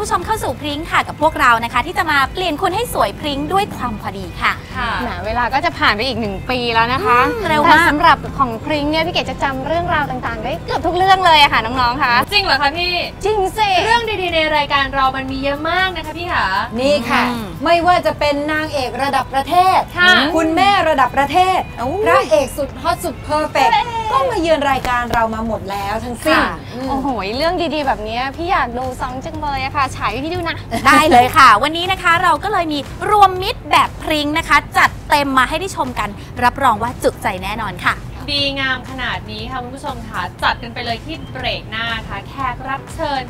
ผู้ชมเข้าสู่พริ้งค่ะกับพวกเรานะคะ ที่จะมาเปลี่ยนคุณให้สวยพริ้งด้วยความพอดีค่ะ แหมเวลาก็จะผ่านไปอีกหนึ่งปีแล้วนะคะอืมเร็วแต่มากสำหรับของพริ้งเนี่ยพี่เกดจะจำเรื่องราวต่างๆ ได้เกือบทุกเรื่องเลยอะค่ะน้องๆคะจริงเหรอคะพี่ จริงสิ เรื่องดีๆในรายการเรามันมีเยอะมากนะคะพี่ค่ะ นี่ค่ะ อืม ไม่ว่าจะเป็นนางเอกระดับประเทศ ค่ะ คุณแม่ระดับประเทศโอ้พระเอกสุดฮอตสุดเพอร์เฟก ก็มาเยือนรายการเรามาหมดแล้วทั้งสิ้น ค่ะอืมโอ้โห เรื่องดีๆ แบบนี้พี่อยากดูซองจังเลยอะค่ะ ฉายให้พี่ดูนะ ได้เลยค่ะ วันนี้นะคะเราก็เลยมีรวมมิตรแบบพริ้งนะคะ จัดเต็มมาให้ได้ชมกัน รับรองว่าจุใจแน่นอนค่ะ ดีงามขนาดนี้ค่ะคุณผู้ชมค่ะ จัดกันไปเลยที่เบรกหน้าค่ะ แขกรับเชิญ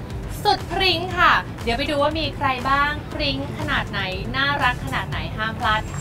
สุดพริ้งค่ะ เดี๋ยวไปดูว่ามีใครบ้างพริ้งขนาดไหน น่ารักขนาดไหนห้ามพลาดค่ะ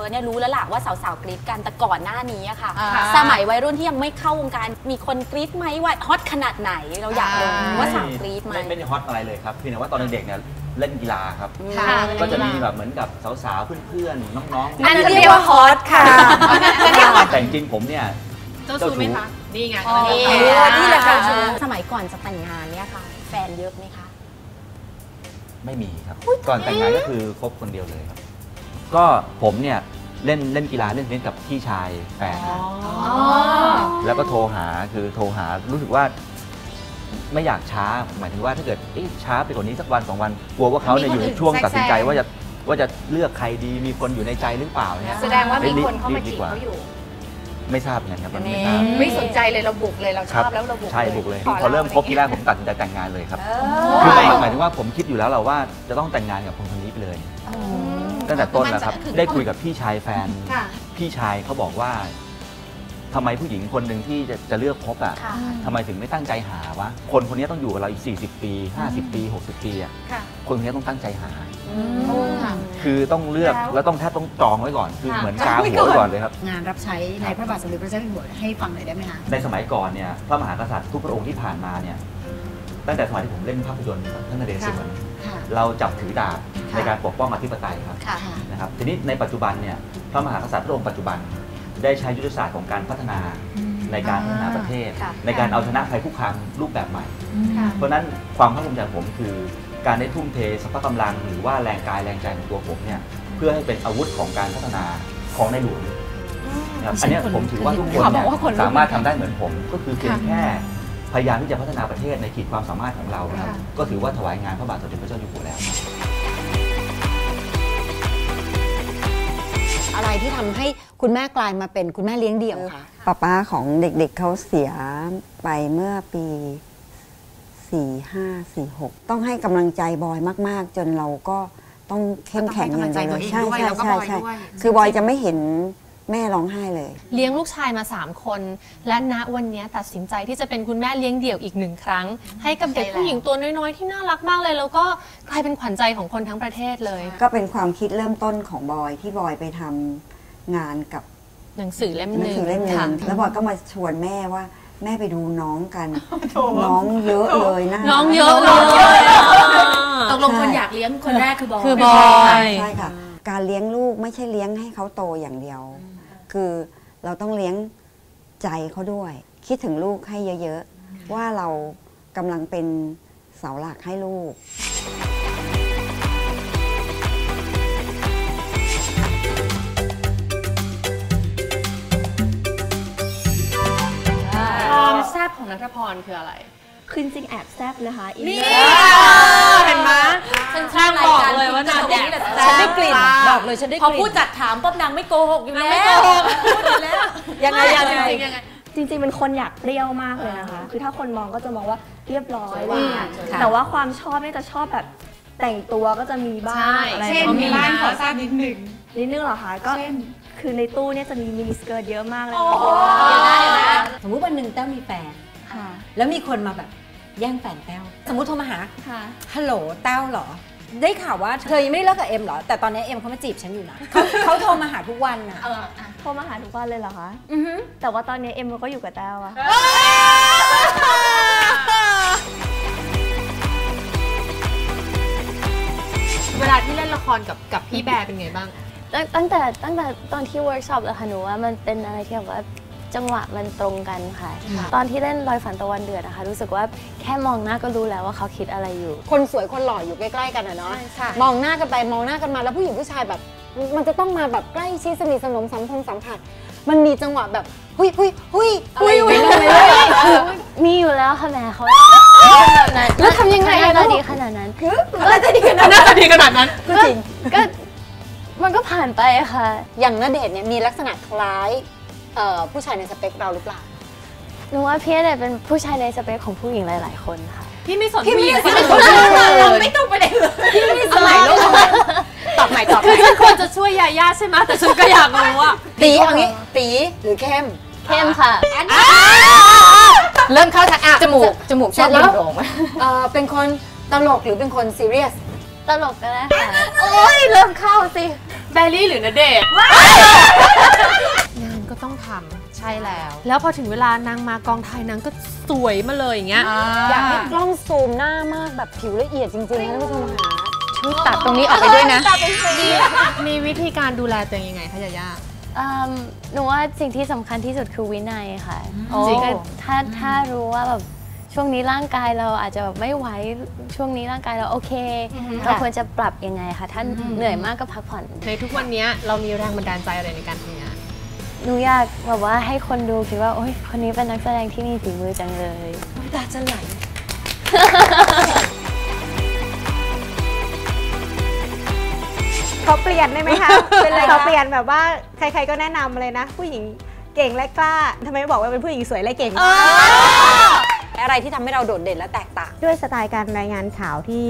รู้จักผู้พันเบิร์ดเนี่ยรู้แล้วล่ะว่าสาวๆกรี๊ดกันแต่ก่อนหน้านี้อะค่ะ อ่า สมัยวัยรุ่นที่ยังไม่เข้าวงการมีคนกรี๊ดไหมว่าฮอตขนาดไหนเราอยากรู้อ่าว่าสาวกรี๊ดไหม ไม่ไม่ได้ฮอตอะไรเลยครับเพียงแต่ว่าตอนเด็กๆเนี่ยเล่นกีฬาครับ ค่ะ ก็จะมีแบบเหมือนกับสาวๆเพื่อนๆน้องๆอันนั้นเรียกว่าฮอตค่ะแต่จริงๆผมเนี่ย เจ้าชู้ไหมคะ นี่ไง อ๋อนี่โอ้นี่แหละค่ะ สมัยก่อนจะแต่งงานเนี่ยค่ะ แฟนเยอะไหมคะ ไม่มีครับ ก่อนแต่งงานก็คือคบคนเดียวเลยครับ ก็ผมเนี่ยเล่นเล่นกีฬาเล่นเทนนิสกับพี่ชายแฟนแล้วก็โทรหาคือโทรหารู้สึกว่าไม่อยากช้าหมายถึงว่าถ้าเกิดเอ๊ะช้าไปกว่านี้สักวันสองวันกลัวว่าเขาเนี่ยอยู่ในช่วงตัดสินใจว่าจะว่าจะเลือกใครดีมีคนอยู่ในใจหรือเปล่าเนี่ยแสดงว่ามีรีบคนเข้ามารีบดีจีบกว่าเขาอยู่ ไม่ทราบเหมือนกันครับมันไม่ทราบไม่สนใจเลยเราบุกเลยเราชครัอบแล้วเราบุกใช่บุกเลยขพอเริ่มคบทีแรากผมตัดสินใจแต่งงานเลยครับเอคืออหมายหมายถึงว่าผมคิดอยู่แล้วแหละว่าจะต้องแต่งงานกับคนคนนี้ไปเลย ตั้งแต่ต้นแล้วครับได้คุยกับพี่ชายแฟน ค่ะ พี่ชายเขาบอกว่าทำไมผู้หญิงคนหนึ่งที่จะจะเลือกคบอะค่ะ ทำไมถึงไม่ตั้งใจหาวะ คนคนนี้ต้องอยู่กับเราอีก 40 ปี 50 ปี 60 ปีอะค่ะ คนคนนี้ต้องตั้งใจหาค่ะ คือต้องเลือกแล้ว แล้วต้องแทบต้องจองไว้ก่อน คือค่ะ เหมือนกาหัวไว้ก่อนเลยครับ งานรับใช้ในพระบาทสมเด็จพระเจ้าอยู่หัวให้ฟังหน่อยได้ไหมคะ ในสมัยก่อนเนี่ยพระมหากษัตริย์ทุกพระองค์ที่ผ่านมาเนี่ยตั้งแต่สมัยที่ผมเล่นภาพยนตร์ท่านนเรศวรค่ะ เราจับถือดาบค่ะในการปกป้องอธิปไตยครับค่ะค่ะ นะครับทีนี้ในปัจจุบันเนี่ยพระมหากษัตริย์พระองค์ปัจจุบันได้ใช้ยุทธศาสตร์ของการพัฒนาในการพัฒนาประเทศ ค่ะ ในการเอาชนะภัยคุกคามรูปแบบใหม่ ค่ะ เพราะฉะนั้นความภาคภูมิใจของผมคือการได้ทุ่มเทสรรพกำลัง หรือว่าแรงกายแรงใจของตัวผมเนี่ยเพื่อให้เป็นอาวุธของการพัฒนาของในหลวงนะครับอันเนี้ยผมถือว่าทุกคนขอเนี่บยอกว่าขนลุก สามารถทำได้เหมือนผม ก็คือเพียงแค่ พยายามที่จะพัฒนาประเทศในขีดความสามารถของเรานะครับก็ถือว่าถวายงานพระบาทสมเด็จพระเจ้าอยู่หัวแล้ว อะไรที่ทำให้คุณแม่กลายมาเป็นคุณแม่เลี้ยงเดี่ยวคะป้าป้าของเด็กๆเขาเสียไปเมื่อปี 4 5 4 6 ต้องให้กำลังใจบอยมาก ๆ จนเราก็ต้องเข้มแข็งอย่างเดียวเลยใช่ใช่ใช่ใช่คือบอยจะไม่เห็น แม่ร้องไห้เลย เลี้ยงลูกชายมา 3 คน และณวันนี้ตัดสินใจที่จะเป็นคุณแม่เลี้ยงเดี่ยวอีกหนึ่งครั้ง ให้กับเด็กผู้หญิงตัวน้อยๆ ที่น่ารักมากเลย แล้วก็กลายเป็นขวัญใจของคนทั้งประเทศเลย ก็เป็นความคิดเริ่มต้นของบอยที่บอยไปทำงานกับหนังสือเล่มหหนังนึ่งสือเล่มหนึค่ะ งแล้วบอยก็มาชวนแม่ว่าแม่ไปดูน้องกัน น้องเยอะเลยนะน้องเยอะเลยตกลงคนอยากเลี้ยงคนแรกคือบอยคือบอย ใช่ค่ะ การเลี้ยงลูกไม่ใช่เลี้ยงให้เขาโตอย่างเดียว คือเราต้องเลี้ยงใจเขาด้วย คิดถึงลูกให้เยอะๆ ว่าเรากำลังเป็นเสาหลักให้ลูก ความแซ่บของนัทพรคืออะไร คือจริงๆแอบแซบนะคะอินนี่เนอร์เห็นไหมฉันช่างบอกเลยว่าจะแดกฉันได้กลิ่นบอกเลยฉันได้กพอลิ่นพูดจัดถามปุ๊บนางไม่โกหกอยู่แล้วไม่โกหกพูดอยู่แล้วยังไงไม่ยังจไงริงๆยังไงจริงๆเป็นคนอยากเปรี้ยวมากเลยนะคะ คือถ้าคนมองก็จะมองว่าเรียบร้อยอะไรอย่างเงี้ยค่ะแต่ว่าความชอบเนี่ยจะชอบแบบแต่งตัวก็จะมีบ้าใช่งอะไรเช่นประมีมาณบ้านนี้ขอทราบนิดหนึ่งนิดนึงเหรอคะก็คือในตู้เนี่ยจะมีมินิสเกิร์ตเยอะมากเลยสมมุติวันหนึ่งแต้วมีแฟนค่ะแล้วมีคนมาแบบ แย่งแฟนแต้วสมมติโทรมาหาค่ะฮัลโหลแต้วเหรอ ได้ข่าวว่าเธอยังไม่ได้เลิกกับเอ็มเหรอ แต่ตอนนี้เอ็มเขามาจีบฉันอยู่นะเขาเขาโทรมาหาทุกวันน่ะโทรมาหาทุกวันเลยเหรอคะอือหือแต่ว่าตอนนี้เอ็มก็อยู่กับแต้วอะเวลาที่เล่นละครกับกับพี่แบร์เป็นไงบ้าง ตั้งตั้งแต่ตั้งแต่ตอนที่เวิร์กช็อปเลยค่ะหนูว่ามันเป็นอะไรที่แบบว่า จังหวะมันตรงกันค่ะ ตอนที่เล่นรอยฝันตะวันเดือดนะคะ รู้สึกว่าแค่มองหน้าก็รู้แล้วว่าเขาคิดอะไรอยู่ คนสวยคนหล่ออยู่ใกล้ๆกันอะเนาะมองหน้ากันไปมองหน้ากันมาแล้วผู้หญิงผู้ชายแบบ มันจะต้องมาแบบใกล้ชิดสนิทสนมสัมพงสัมผัสมันมีจังหวะแบบหุยหุยหุยหุยหุยเลยมีอยู่แล้วค่ะแหม่เขาแล้วทำยังไงหอะน้าลูดีกขนาดนั้นน่าจะดีขนาดนั้นก็จริงก็มันก็ผ่านไปค่ะ อย่างณเดชน์เนี่ยมีลักษณะคล้ายเอ่อ ผู้ชายในสเปคเราหรือเปล่าหนูว่าพี่เนี่ยเป็นผู้ชายในสเปคของผู้หญิงหลาย ๆ คนค่ะพี่ไม่สนผู้หญิงคนอื่นเราไม่ต้องไปเลยเลยอะไรลูกตอบใหม่ตอบคือฉันควรจะช่วยยาย่าใช่ไหมแต่ฉันก็อยากรู้ว่าตีเอางี้ตีหรือเข้มเข้มค่ะเริ่มเข้าทางอะจมูกจมูกชอบแล้โด่วงโด่งเอ่อเป็นคนตลกหรือเป็นคนซีเรียสตลกก็ได้ค่ะโอ้ยเริ่มเข้าสิแบลลี่หรือณเดชน์งาน ก็ต้องทำใช่แล้ว แล้วพอถึงเวลานางมากองถ่ายนางก็สวยมาเลยอย่างเงี้ย อยากให้กล้องซูมหน้ามากแบบผิวละเอียดจริงๆนะท่านผู้ชมค่ะช่วยตัดตรงนี้ออกไปด้วยนะ มีมีวิธีการดูแลตัวเองยังไงคะยาย่า อืมหนูว่าสิ่งที่สำคัญที่สุดคือวินัยค่ะอ๋อจริงๆก็ถ้าถ้ารู้ว่าแบบช่วงนี้ร่างกายเราอาจจะแบบไม่ไหวช่วงนี้ร่างกายเราโอเคเราควรจะปรับยังไงคะถ้าเหนื่อยมากก็พักผ่อน ในทุกวันเนี้ยเรามีแรงบันดาลใจอะไรในการทำงาน หนูอยากแบบว่าให้คนดูคิดว่า โอ๊ยคนนี้เป็นนักแสดงที่มีฝีมือจังเลยตาจะไหลเขาเปลี่ยนได้ไหมคะเป็นไรคะเขาเปลี่ยนแบบว่าใครๆก็แนะนำเลยนะ ผู้หญิงเก่งและกล้าทำไมไม่บอกว่าเป็นผู้หญิงสวยและเก่งอะไรที่ทำให้เราโดดเด่นและแตกต่าง ด้วยสไตล์การรายงานข่าวที่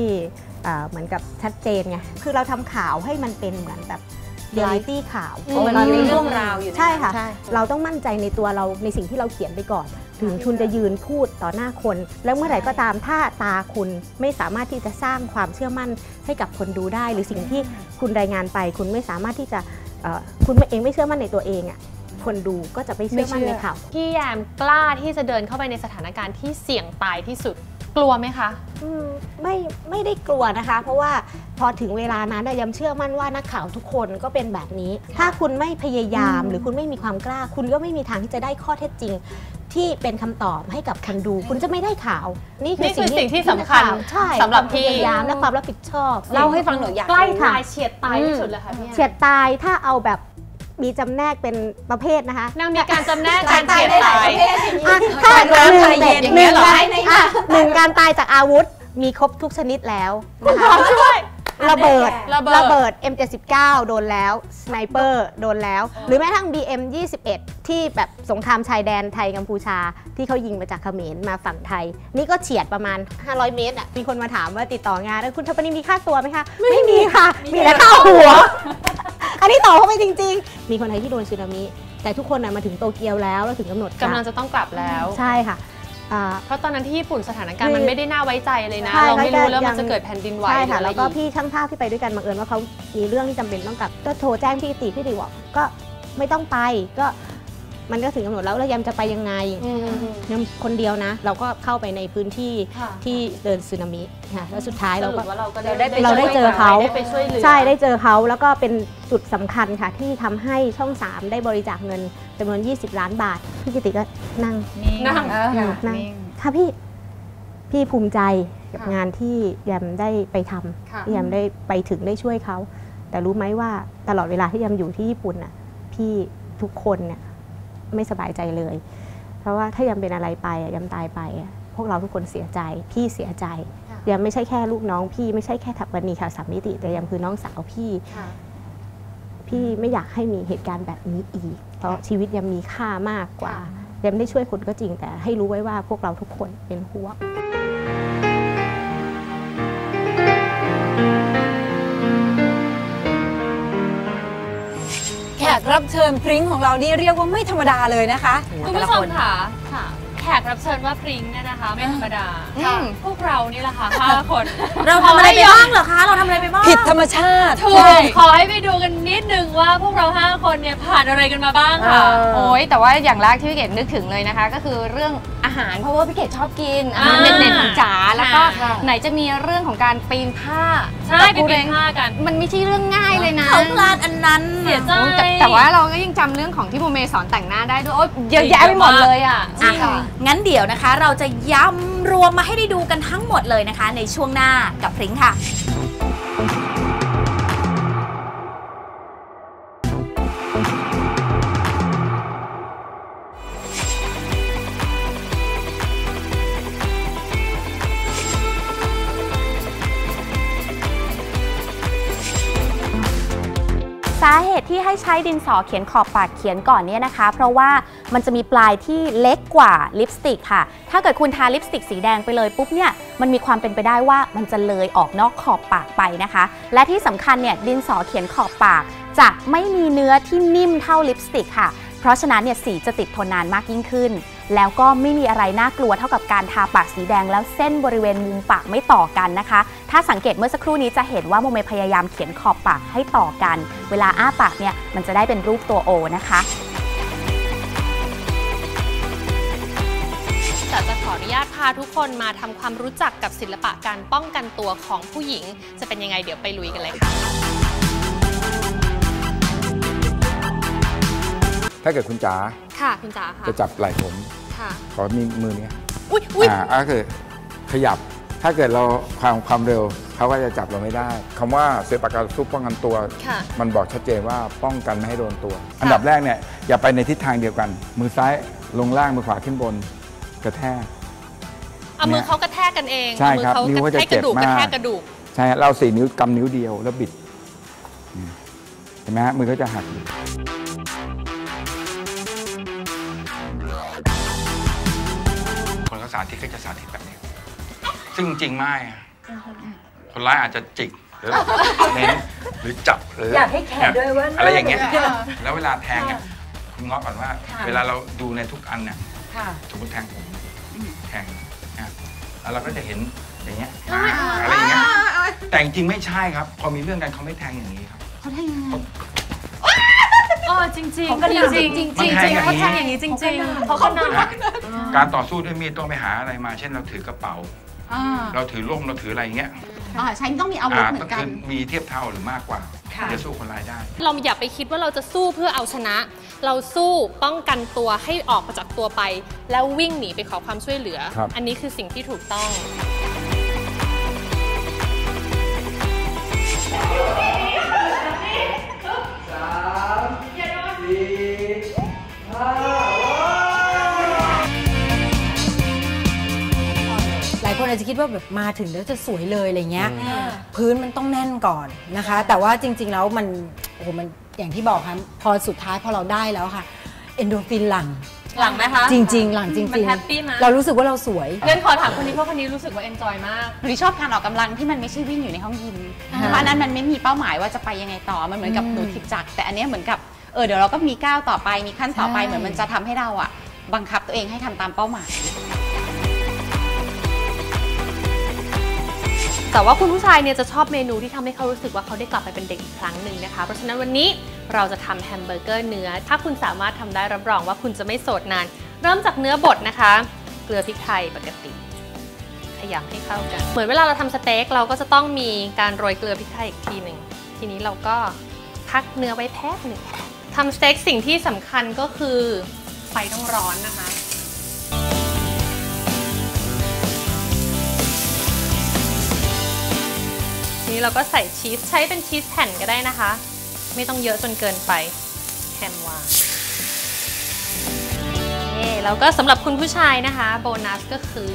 เอ่อเหมือนกับชัดเจนไงคือเราทำข่าวให้มันเป็นเหมือนแบบ เรียลิตี้ข่าวอืมมันมีเรื่องราวอยู่ในนั้นใช่ค่ะใช่เราต้องมั่นใจในตัวเราในสิ่งที่เราเขียนไปก่อน ถึงคุณจะยืนพูดต่อหน้าคน แล้วเมื่อไหร่ก็ตามถ้าตาคุณไม่สามารถที่จะสร้างความเชื่อมั่นให้กับคนดูได้ หรือสิ่งที่คุณรายงานไป คุณไม่สามารถที่จะเอ่อคุณเองไม่เชื่อมั่นในตัวเองอะคนดูก็จะไม่เชื่อมั่นในข่าวพี่แยมกล้าที่จะเดินเข้าไปในสถานการณ์ที่เสี่ยงตายที่สุด กลัวไหมคะอืมไม่ไม่ได้กลัวนะคะ เพราะว่าพอถึงเวลานั้นน่ะยำเชื่อมั่นว่านักข่าวทุกคนก็เป็นแบบนี้ ถ้าคุณไม่พยายามหรือคุณไม่มีความกล้า คุณก็ไม่มีทางที่จะได้ข้อเท็จจริง ที่เป็นคำตอบให้กับคนดู คุณจะไม่ได้ข่าว นี่คือนี่คือสิ่งที่สำคัญนักข่าวใช่สำหรับความพี่พยายามและความรับผิดชอบ เล่าให้ฟังหน่อยอยากใกล้รู้ ตายเฉียดตายที่สุดเลยค่ะพี่แยมเฉียดตายถ้าเอาแบบ มีจำแนกเป็นประเภทนะคะนางมีการจำแนกการเฉียดตายอะถ้าตายหนึ่งตายเย็นหนึ่งอย่างเงี้ยเหรออะหนึ่งการตายจากอาวุธมีครบทุกชนิดแล้วนะคะระเบิดระเบิดระเบิด M79 โดนแล้วสไนเปอร์โดนแล้ว หรือแม้กระทั่ง BM21 ที่แบบสงครามชายแดนไทยกัมพูชา ที่เขายิงมาจากเขมรมาฝั่งไทย นี่ก็เฉียดประมาณ 500 เมตรอะมีคนมาถามว่าติดต่องาน แล้วคุณทัปปนีมีค่าตัวไหมคะ ไม่มีค่ะ มีแต่ค่าหัว อันนี้ต่อเข้าไปจริง ๆ มีคนไทยที่โดนสึนามิ แต่ทุกคนน่ะมาถึงโตเกียวแล้วแล้วถึงกำหนดกำลังจะต้องกลับแล้ว ใช่ค่ะอ่า เพราะตอนนั้นที่ญี่ปุ่นสถานการณ์คือมันไม่ได้น่าไว้ใจเลยนะ ใช่เราไม่รู้แล้วยัมันจะเกิดแผ่นดินไหวใช่หรือค่ะอะไรแล้วก็อีกพี่ช่างภาพที่ไปด้วยกันบังเอิญว่าเขามีเรื่องที่จำเป็นต้องกลับ ก็โทรแจ้งพี่ติ พี่ติบอกก็ไม่ต้องไป ก็ มันก็ถึงกำหนดแล้วแล้วยำจะไปยังไงอืมยำคนเดียวนะ เราก็เข้าไปในพื้นที่ค่ะที่เดินสึนามิค่ะแล้วสุดท้ายสเรารุก็ปว่าเราก็เราได้ไปเราได้เจอเขาได้ไปช่วยเหลือใช่ได้เจอเขาแล้วก็เป็นจุดสำคัญค่ะ ที่ทำให้ช่อง 3 ได้บริจาคเงินจำนวน 20 ล้านบาทพี่กิติก็นั่งนั่งนั่งนั่งค่ะพี่พี่ภูมิใจกับค่ะงานที่แยมได้ไปทำค่ะที่แยมได้ไปถึงได้ช่วยเขาแต่รู้ไหมว่าตลอดเวลาที่แยมอยู่ที่ญี่ปุ่นน่ะพี่ทุกคนเนี่ย ไม่สบายใจเลย เพราะว่าถ้าแยมเป็นอะไรไปอะแยมตายไปอะพวกเราทุกคนเสียใจ พี่เสียใจแยมไม่ใช่แค่ลูกน้องพี่ไม่ใช่แค่ทัพวนีข่าวสามมิติ แต่แยมคือน้องสาวพี่ค่ะพี่ไม่อยากให้มีเหตุการณ์แบบนี้อีก เพราะชีวิตยังมีค่ามากกว่ายังได้ช่วยคนก็จริงแต่ให้รู้ไว้ว่าพวกเราทุกคนเป็นห่วง กรับเชิญพริ้งของเรานี่เรียกว่าไม่ธรรมดาเลยนะคะคุณผู้ชมค่ะค่ะแขกรับเชิญว่าพริ้งเนี่ยนะคะ ไม่ธรรมดาค่ะพวกเรานี่แหละค่ะห้าคน เราทำอะไรไปบ้างเหรอคะ เราทำอะไรไปบ้างผิดธรรมชาติถูกขอให้ไปดูกันนิดนึงว่าพวกเราห้าคนเนี่ยผ่านอะไรกันมาบ้างค่ะ โอ้ยแต่ว่าอย่างแรกที่พี่เกดนึกถึงเลยนะคะ ก็คือเรื่องอาหารเพราะว่าพี่เกดชอบกินอาหารอ่าเด็ดๆของจ๋าแล้วก็ค่ะไหนจะมีเรื่องของการปีนผ้าใช่ไปกับเป็นผ้ากัน มันไม่ใช่เรื่องง่ายเลย นะเขาพลาดอันนั้นเสียใจโอ้ยแต่แต่ว่าเราก็ยังจำเรื่องของที่โมเมสอนแต่งหน้าได้ด้วยโอ๊ยเยอะแยะไปหมดเลยอะอะงั้นเดี๋ยวนะคะ เราจะย้ำรวมมาให้ได้ดูกันทั้งหมดเลยนะคะ ในช่วงหน้ากับพริ้งค่ะ ตุที่ให้ใช้ดินสอเขียนขอบปากเขียนก่อนเนี่ยนะคะ เพราะว่ามันจะมีปลายที่เล็กกว่าลิปสติกค่ะ ถ้าเกิดคุณทาลิปสติกสีแดงไปเลยปุ๊บเนี่ยมันมีความเป็นไปได้ว่ามันจะเลยออกนอกขอบปากไปนะคะ และที่สำคัญเนี่ยดินสอเขียนขอบปาก จะไม่มีเนื้อที่นิ่มเท่าลิปสติกค่ะ เพราะฉะนั้นเนี่ยสีจะติดทนนานมากยิ่งขึ้น แล้วก็ไม่มีอะไรน่ากลัวเท่ากับการทาปากสีแดง แล้วเส้นบริเวณมุมปากไม่ต่อกันนะคะ ถ้าสังเกตเมื่อสักครู่นี้จะเห็นว่าโมเมพยายามเขียนขอบปากให้ต่อกัน เวลาอ้าปากเนี่ยมันจะได้เป็นรูปตัวโอนะคะแต่จะขออนุญาตพาทุกคนมาทำความรู้จักกับศิลปะการป้องกันตัวของผู้หญิง จะเป็นยังไงเดี๋ยวไปลุยกันเลยค่ะ ถ้าเกิดคุณจ๋า ค่ะคุณจ๋าค่ะจะจับไหล่ผมค่ะขอมีมือนี้อุ้ยอุ้ยอ่าก็คือขยับถ้าเกิดเราความความเร็วเขาก็จะจับเราไม่ได้คำว่าเซปากการสู้ป้องกันตัวค่ะมันบอกชัดเจนว่าป้องกันไม่ให้โดนตัว อันดับแรกเนี่ยอย่าไปในทิศทางเดียวกัน มือซ้ายลงล่างมือขวาขึ้นบนกระแทกเอามือเขากระแทกกันเองใช่เอามือครับเขานิ้วก็กจะระแทกกระดูกเจ็บกระมากแทกกระดูกใช่ฮะเราสี่นิ้วกำนิ้วเดียวแล้วบิดอืมเห็นไหมฮะมือก็จะหัก สาธิตก็จะสาธิตแบบนี้ ซึ่งจริงๆไม่อะคนร้ายอาจจะจิกหรือเน้นหรือจับหรืออยากให้แขนด้วยว่าอะไรอย่างเงี้ยแล้วเวลาแทงเนี่ยคุณง้อก่อนว่า เวลาเราดูในทุกอันเนี่ยค่ะสมมติแทงผมแทงนะแล้วเราก็จะเห็นอย่างเงี้ยอะไรอย่างเงี้ยแต่จริงๆไม่ใช่ครับ พอมีเรื่องกันเขาไม่แทงอย่างนี้ครับเออจริงจริงเขาก็จหนัริกงจริงจริงมันแทงอย่างนี้เขาทำอย่างนี้จริงๆเขาก็หนักนะ การต่อสู้ด้วยมีดต้องไปหาอะไรมา เช่นเราถือกระเป๋าเราถือร่มเราถืออะไรอย่างเงี้ยอ่าใช้ต้องมีอาวุธเหมืต้ออนกันคือมีเทียบเท่าหรือมากกว่าจะสู้คนร้ายได้ เราอย่าไปคิดว่าเราจะสู้เพื่อเอาชนะ เราสู้ป้องกันตัวให้ออกมาจากตัวไป แล้ววิ่งหนีไปขอความช่วยเหลือ ครับ อันนี้คือสิ่งที่ถูกต้องหลายคน อาจจะคิดว่าแบบมาถึงแล้วจะสวยเลยอะไรเงี้ย พื้นมันต้องแน่นก่อนนะคะ แต่ว่าจริง ๆ แล้วมันโอ้โหมันอย่างที่บอกค่ะพอสุดท้ายพอเราได้แล้วค่ะเอนโดฟินหลังหลังไหมคะ จริง ๆ หลังจมันริงแฮปปี้ไหมๆเรารู้สึกว่าเราสวยเรียนขอถามคนนี้เพราะคนนี้รู้สึกว่าเอนจอยมากหนูชอบการออกกำลังที่มันไม่ใช่วิ่งอยู่ในห้องยิมอ่าเพราะอันนั้นมันไม่มีเป้าหมายว่าจะไปยังไงต่อมันเหมือนกับอืมหนูทิพจักรแต่อันเนี้ยเหมือนกับเออเดี๋ยวเราก็มีก้าวต่อไปมีขั้นต่อไปใช่เหมือนมันจะทำให้เราอะบังคับตัวเองให้ทำตามเป้าหมาย แต่ว่าคุณผู้ชายเนี่ยจะชอบเมนูที่ทำให้เขารู้สึกว่าเขาได้กลับไปเป็นเด็กอีกครั้งหนึ่งนะคะ เพราะฉะนั้นวันนี้เราจะทำแฮมเบอร์เกอร์เนื้อ ถ้าคุณสามารถทำได้รับรองว่าคุณจะไม่โสดนาน เริ่มจากเนื้อบดนะคะ เกลือพริกไทยปกติ ขยำให้เข้ากัน เหมือนเวลาเราทำสเต็กเราก็จะต้องมีการโรยเกลือพริกไทยอีกทีหนึ่ง ทีนี้เราก็พักเนื้อไว้แป๊บหนึ่งทำสเต็กสิ่งที่สำคัญก็คือไฟต้องร้อนนะคะ นี้เราก็ใส่ชีสใช้เป็นชีสแผ่นก็ได้นะคะ ไม่ต้องเยอะจนเกินไปแฮมวางนี่แล้วก็สำหรับคุณผู้ชายนะคะ โบนัสก็คือ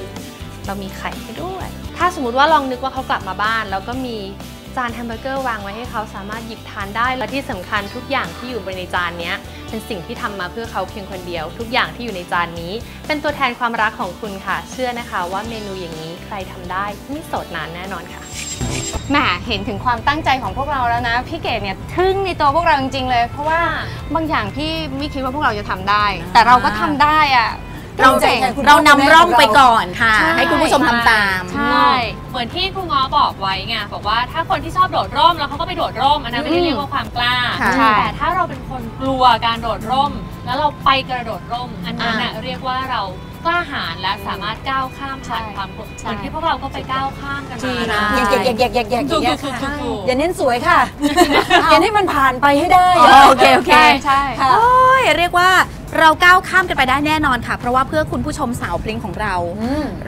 เรามีไข่ให้ด้วย ถ้าสมมติว่าลองนึกว่าเขากลับมาบ้าน แล้วก็มีจานแฮมเบอร์เกอร์วางไว้ให้เขาสามารถหยิบทานได้ และที่สำคัญทุกอย่างที่อยู่บนในจานนี้เป็นสิ่งที่ทำมาเพื่อเขาเพียงคนเดียว ทุกอย่างที่อยู่ในจานนี้ เป็นตัวแทนความรักของคุณค่ะ เชื่อนะคะว่าเมนูอย่างนี้ใครทำได้ไม่โสดนานแน่นอนค่ะ แหมเห็นถึงความตั้งใจของพวกเราแล้วนะ พี่เกดเนี่ยทึ่งในตัวพวกเราจริงๆเลย เพราะว่าบางอย่างพี่ไม่คิดว่าพวกเราจะทำได้ แต่เราก็ทำได้อะเราเก่งคุณพ่อเราคุณแม่นำร่องของเราไปก่อนค่ะ ใช่ ให้คุณผู้ชมทำตาม ใช่ เหมือนที่ครูง้อบอกไว้ไงบอกว่าถ้าคนที่ชอบโดดร่มแล้วเขาก็ไปโดดร่มอันนั้นไม่ได้เรียกว่าความกล้า ค่ะใช่แต่ถ้าเราเป็นคนกลัวการโดดร่ม แล้วเราไปกระโดดร่ม อันนั้นน่ะเรียกว่าเรา กล้าหาญและสามารถก้าวข้ามผ่านความกลัวเหมือนที่พวกเราก็ไปก้าวข้ามกันมานะแยกแยกแยกแยกแยกถูกแยกถูกถูกถูกอย่าเน้นสวยค่ะอย่าให้มันผ่านไปให้ได้อ๋อโอเคโอเค ใช่ใช่ ค่ะ โอ้ยเรียกว่าเราก้าวข้ามกันไปได้แน่นอนค่ะ เพราะว่าเพื่อคุณผู้ชมสาวพริ้งของเรา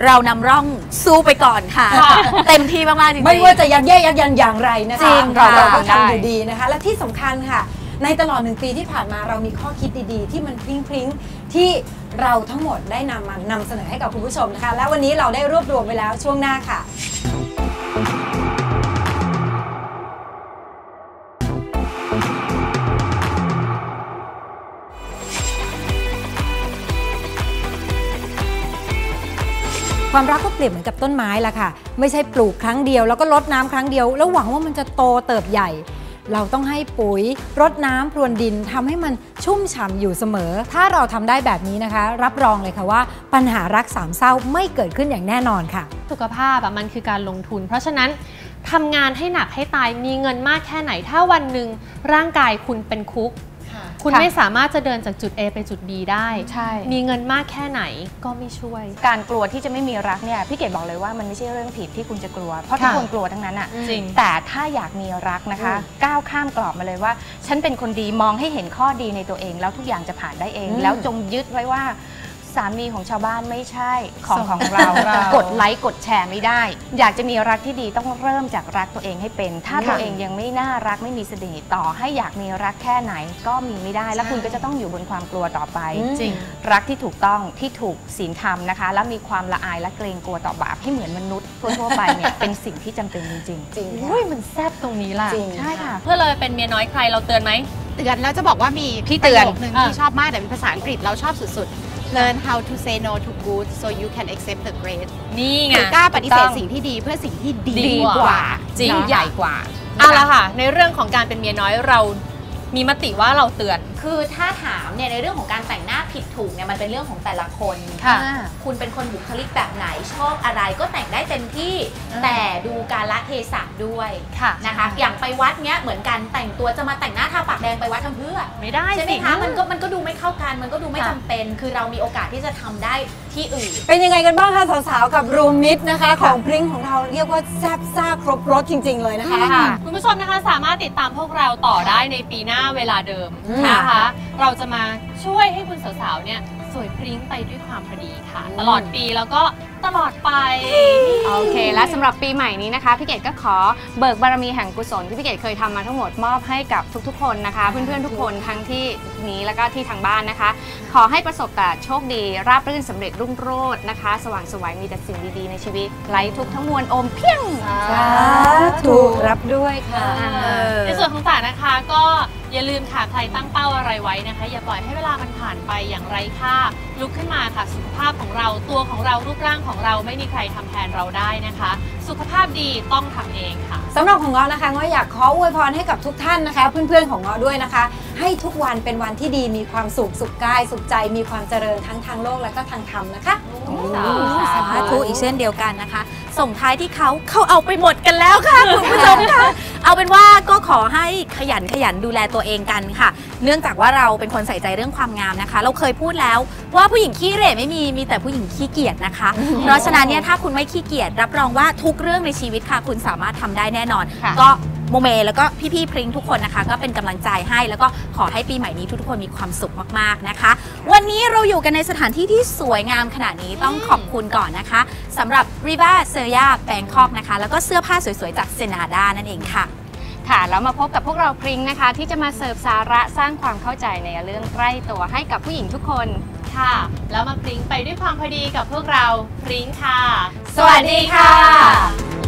เรานำร่องสู้ไปก่อนค่ะ ค่ะ เต็มที่มากๆจริงๆ ไม่ว่าจะยักแย่ยักยันอย่างไรนะคะจริงเราค่ะ เราก็ได้ทำอยู่ดีนะคะ และที่สำคัญค่ะ ในตลอดหนึ่งปีที่ผ่านมาเรามีข้อคิดดีๆ ที่มันพริ้งพริ้งๆ ที่เราทั้งหมดได้นำมานำเสนอให้กับคุณผู้ชมนะคะ และวันนี้เราได้รวบรวมไว้แล้วช่วงหน้าค่ะ ความรักก็เปรียบเหมือนกับต้นไม้ละค่ะ ไม่ใช่ปลูกครั้งเดียวแล้วก็รดน้ำครั้งเดียว แล้วหวังว่ามันจะโตเติบใหญ่ เราต้องให้ปุ๋ยรดน้ำพรวนดินทำให้มันชุ่มฉ่ำอยู่เสมอ ถ้าเราทำได้แบบนี้นะคะ รับรองเลยค่ะว่าปัญหารักสามเศร้าไม่เกิดขึ้นอย่างแน่นอนค่ะ สุขภาพอะมันคือการลงทุน เพราะฉะนั้นทำงานให้หนักให้ตายมีเงินมากแค่ไหน ถ้าวันหนึ่งร่างกายคุณเป็นคุก คุณค่ะไม่สามารถจะเดินจากจุด A ไปจุด B ได้ใช่มีเงินมากแค่ไหนก็ไม่ช่วย การกลัวที่จะไม่มีรักเนี่ยพี่เกดบอกเลยว่ามันไม่ใช่เรื่องผิดที่คุณจะกลัว เพราะค่ะทุกคนกลัวทั้งนั้นอะจริงแต่ถ้าอยากมีรักนะคะ ก้าวข้ามกรอบมาเลยว่า ฉันเป็นคนดีมองให้เห็นข้อดีในตัวเอง แล้วทุกอย่างจะผ่านได้เองอืมแล้วจงยึดไว้ว่าสามีของชาวบ้านไม่ใช่ของของเราของเรา กดไลค์กดแชร์ไม่ได้ อยากจะมีรักที่ดีต้องเริ่มจากรักตัวเองให้เป็น ถ้าตัวเองยังไม่น่ารักไม่มีเสน่ห์ต่อให้อยากมีรักแค่ไหนก็มีไม่ได้ แล้วคุณก็จะต้องอยู่บนความกลัวต่อไปจริงรักที่ถูกต้องที่ถูกศีลธรรมนะคะ แล้วมีความละอายและเกรงกลัวต่อบาปให้เหมือนมนุษย์ทั่วๆไปเนี่ยเป็นสิ่งที่จำเป็นจริงจริงอุ้ยมันแซ่บตรงนี้ล่ะจริงๆใช่ค่ะ เพื่อเลยเป็นเมียน้อยใครเราเตือนไหมเตือนแล้วจะบอกว่ามีพี่เตือนประโยคหนึ่งอะที่ชอบมากแต่เป็นภาษาอังกฤษเราชอบสุดๆ learn how to say no to good so you can accept the great นี่ไงคือกล้าปฏิเสธถูกต้องสิ่งที่ดีเพื่อสิ่งที่ดีดีกกว่าว่าจริงเนอะใหญ่กว่าเอาละค่ะ ในเรื่องของการเป็นเมียน้อยเรามีมติว่าเราเตือนคือถ้าถามเนี่ยในเรื่องของการแต่งหน้าผิดถูกเนี่ยมันเป็นเรื่องของแต่ละคนค่ะอ่าคุณเป็นคนบุคลิกแบบไหนชอบอะไรก็แต่งได้เต็มที่แต่ดูการละเทศะด้วยค่ะนะคะ อย่างไปวัดเนี้ยเหมือนกันแต่งตัวจะมาแต่งหน้าทาปากแดงไปวัดทำเพื่อไม่ได้ใช่ไหมสิคะมันก็มันก็ดูไม่เข้ากันมันก็ดูไม่ค่ะจำเป็น คือเรามีโอกาสที่จะทำได้ที่อื่น เป็นยังไงกันบ้างคะสาวๆกับรูมมิตรนะคะ ของพริ้งของเราเรียกว่าแซ่บซ่าครบรสจริง ๆ เลยนะคะค่ะคุณผู้ชมนะคะสามารถติดตามพวกเราต่อได้ในปีหน้าเวลาเดิมอืมนะคะ เราจะมาช่วยให้คุณสาวๆเนี่ยสวยพริ้งไปด้วยความพอดีค่ะ ตลอดปีแล้วก็ตลอดไปโอเค และสำหรับปีใหม่นี้นะคะพี่เกดก็ขอเบิกบารมีแห่งกุศลที่พี่เกดเคยทำมาทั้งหมดมอบให้กับทุกๆ คนนะคะ เพื่อนๆทุกคนทั้งที่นี้แล้วก็ที่ทางบ้านนะคะ ขอให้ประสบแต่โชคดี ราบรื่นสำเร็จรุ่งโรจน์นะคะ สว่างไสวยมีแต่สิ่งดีๆในชีวิตไร้ทุกข์ทั้งมวลโอมเพียงสาธุรับด้วยค่ะในส่วนของต่างนะคะก็ อย่าลืมค่ะใครตั้งเป้าอะไรไว้นะคะ อย่าปล่อยให้เวลามันผ่านไปอย่างไร้ค่า ลุกขึ้นมาค่ะ สุขภาพของเราตัวของเรารูปร่างของเราไม่มีใครทำแทนเราได้นะคะ สุขภาพดีต้องทำเองค่ะสำหรับของเงาะนะคะเงาะอยากขออวยพรให้กับทุกท่านนะคะ เพื่อนๆของเงาะด้วยนะคะ ให้ทุกวันเป็นวันที่ดีมีความสุขสุขกาย สุขใจมีความเจริญทั้งทางโลกและก็ทางธรรมนะคะสาธุอีกเช่นเดียวกันนะคะ ส่งท้ายที่เขาเขาเอาไปหมดกันแล้วค่ะคุณผู้ชมค่ะ เอาเป็นว่าก็ขอให้ขยันขยันดูแลตัวเองกันค่ะ เนื่องจากว่าเราเป็นคนใส่ใจเรื่องความงามนะคะ เราเคยพูดแล้วว่าผู้หญิงขี้เหร่ไม่มีมีแต่ผู้หญิงขี้เกียจนะคะ เพราะฉะนั้นเนี่ยถ้าคุณไม่ขี้เกียจรับรองว่าทุกเรื่องในชีวิตค่ะ คุณสามารถทำได้แน่นอน ค่ะ ก็ โมเม แล้วก็พี่ๆพริ้งทุกคนนะคะ ก็เป็นกำลังใจให้ แล้วก็ขอให้ปีใหม่นี้ทุกๆคนมีความสุขมากๆนะคะ วันนี้เราอยู่กันในสถานที่ที่สวยงามขนาดนี้ต้องขอบคุณก่อนนะคะสำหรับ Riva s e r i a Bangkok นะคะ แล้วก็เสื้อผ้าสวยๆจากเซนาดานั่นเองค่ะค่ะแล้วมาพบกับพวกเราพริงนะคะ ที่จะมาเสิร์ฟสาระสร้างความเข้าใจในเรื่องใกล้ตัวให้กับผู้หญิงทุกคนค่ะ แล้วมาพริ้งไปด้วยความพอดีกับพวกเราพริ้งค่ะ สวัสดีค่ะ